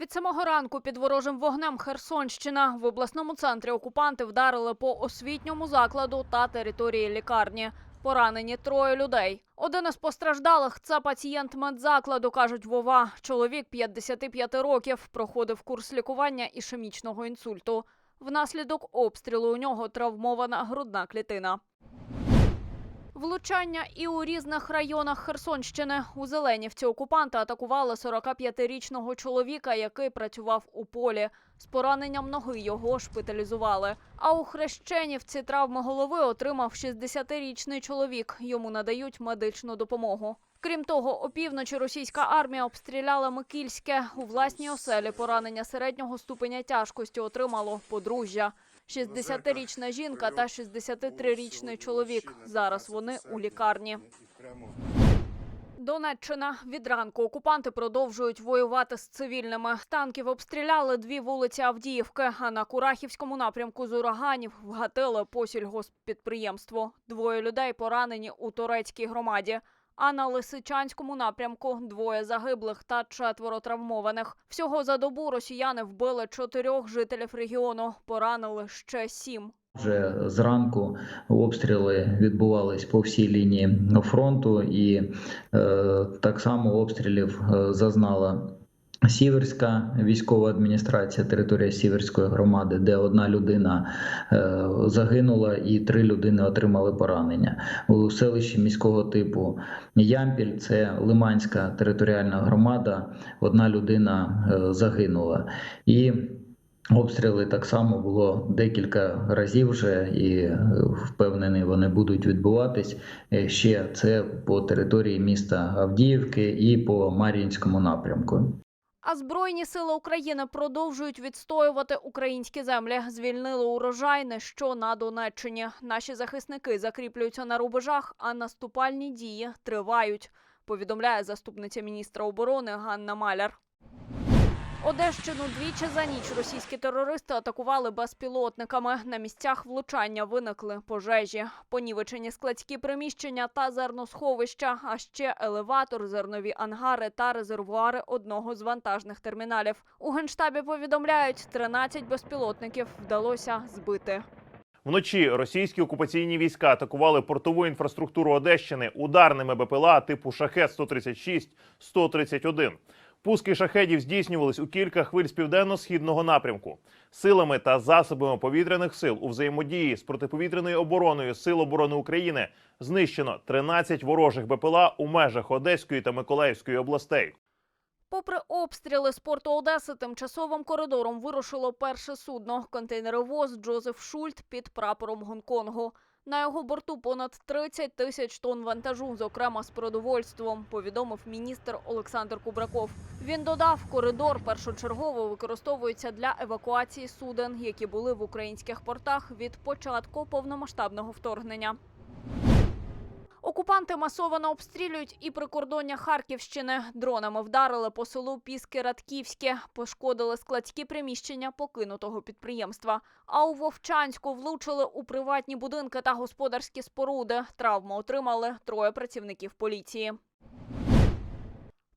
Від самого ранку під ворожим вогнем Херсонщина в обласному центрі окупанти вдарили по освітньому закладу та території лікарні. Поранені троє людей. Один із постраждалих це пацієнт медзакладу, кажуть Вова. Чоловік 55 років проходив курс лікування ішемічного інсульту. Внаслідок обстрілу у нього травмована грудна клітина. Влучання і у різних районах Херсонщини. У Зеленівці окупанти атакували 45-річного чоловіка, який працював у полі. З пораненням ноги його шпиталізували. А у Хрещенівці травми голови отримав 60-річний чоловік. Йому надають медичну допомогу. Крім того, опівночі російська армія обстріляла Микільське. У власній оселі поранення середнього ступеня тяжкості отримало подружжя. 60-річна жінка та 63-річний чоловік. Зараз вони у лікарні. Донеччина від ранку окупанти продовжують воювати з цивільними. Танків обстріляли дві вулиці Авдіївки. А на Курахівському напрямку з ураганів вгатили по сільгосппідприємству. Двоє людей поранені у турецькій громаді. А на Лисичанському напрямку двоє загиблих та четверо травмованих. Всього за добу росіяни вбили чотирьох жителів регіону, поранили ще сім. Вже зранку обстріли відбувались по всій лінії фронту, і е, так само обстрілів е, зазнала Сіверська військова адміністрація, територія Сіверської громади, де одна людина е, загинула і три людини отримали поранення. У селищі міського типу Ямпіль, це Лиманська територіальна громада, одна людина е, загинула. І Обстріли так само було декілька разів вже, і е, впевнений, вони будуть відбуватись ще це по території міста Авдіївки і по Мар'їнському напрямку. А Збройні сили України продовжують відстоювати українські землі. Звільнили урожайне, що на Донеччині. Наші захисники закріплюються на рубежах, а наступальні дії тривають. Повідомляє заступниця міністра оборони Ганна Маляр. Одещину двічі за ніч російські терористи атакували безпілотниками. На місцях влучання виникли пожежі, понівечені складські приміщення та зерносховища, а ще елеватор, зернові ангари та резервуари одного з вантажних терміналів. У генштабі повідомляють, 13 безпілотників вдалося збити. Вночі російські окупаційні війська атакували портову інфраструктуру Одещини ударними БПЛА типу Шахет 136 131 Пуски шахедів здійснювались у кілька хвиль з південно-східного напрямку. Силами та засобами повітряних сил у взаємодії з протиповітряною обороною Сил оборони України знищено 13 ворожих БПЛА у межах Одеської та Миколаївської областей. Попри обстріли з порту Одеси, тимчасовим коридором вирушило перше судно – контейнеровоз Джозеф Шульт під прапором Гонконгу. На його борту понад 30 тисяч тонн вантажу, зокрема з продовольством, повідомив міністр Олександр Кубраков. Він додав, коридор першочергово використовується для евакуації суден, які були в українських портах від початку повномасштабного вторгнення. Окупанти масово обстрілюють і прикордоння Харківщини. Дронами вдарили по селу Піски Радківське, пошкодили складські приміщення покинутого підприємства. А у Вовчанську влучили у приватні будинки та господарські споруди. Травму отримали троє працівників поліції.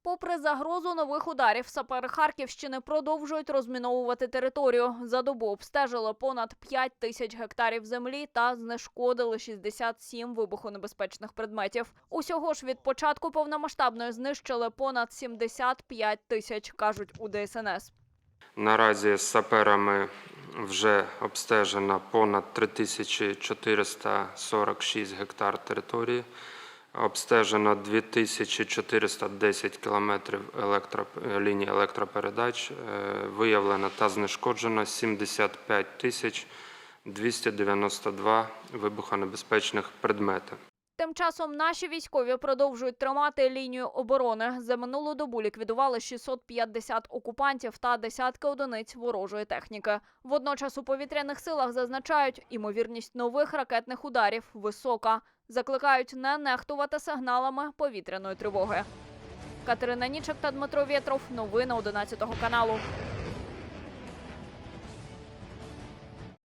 Попри загрозу нових ударів, сапери Харківщини продовжують розміновувати територію. За добу обстежили понад 5 тисяч гектарів землі та знешкодили 67 вибухонебезпечних предметів. Усього ж від початку повномасштабної знищили понад 75 тисяч, кажуть у ДСНС. Наразі з саперами вже обстежено понад 3446 гектар території. Обстежено 2410 кілометрів електро... ліній електропередач. Е, Виявлено та знешкоджено 75 тисяч 292 вибухонебезпечних предмети. Тим часом наші військові продовжують тримати лінію оборони. За минулу добу ліквідували 650 окупантів та десятки одиниць ворожої техніки. Водночас у повітряних силах зазначають, імовірність нових ракетних ударів висока. Закликають не нехтувати сигналами повітряної тривоги. Катерина Нічик та Дмитро Вєтров. Новини 11 каналу.